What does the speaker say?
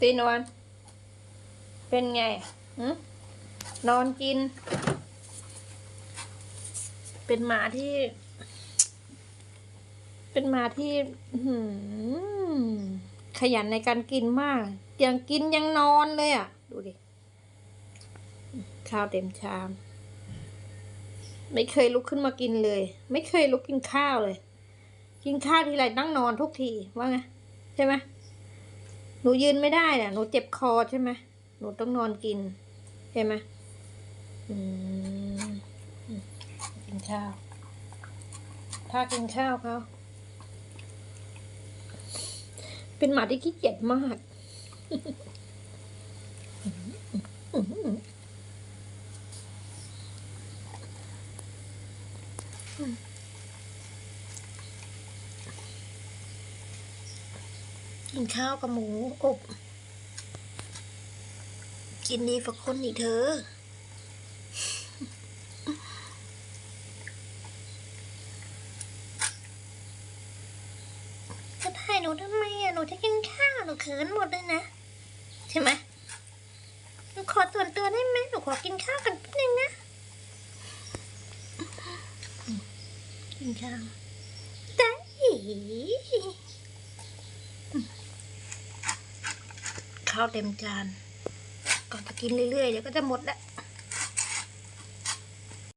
ตีนวันเป็นไงนอนกิน เป็นหมาที่ เป็นหมาที่ขยันในการกินมาก ยังกินยังนอนเลยอะ ดูดิ ข้าวเต็มชาม ไม่เคยลุกขึ้นมากินเลย ไม่เคยลุกกินข้าวเลย กินข้าวทีไรนั่งนอนทุกทีว่าไง ใช่ไหม นูยืนไม่ได้น่ะ หนูเจ็บคอใช่ไหมหนูต้องนอนกินใช่ไหมอืมอืมกินข้าว ถ้ากินข้าวเขาเป็นหมาที่ขี้เกียจมาก กินข้าวกับหมูอบ กินดีฝักคนอีกเธอจะถ่ายหนูทำไมอะ หนูจะกินข้าว หนูเขินหมดเลยนะ ใช่ไหมหนูขอส่วนตัวได้ไหมหนูขอกินข้าวกันแป๊บนึงนะ กินข้าวได้ ข้าวเต็มจานก่อนจะกินเรื่อยๆเดี๋ยวก็จะหมดละ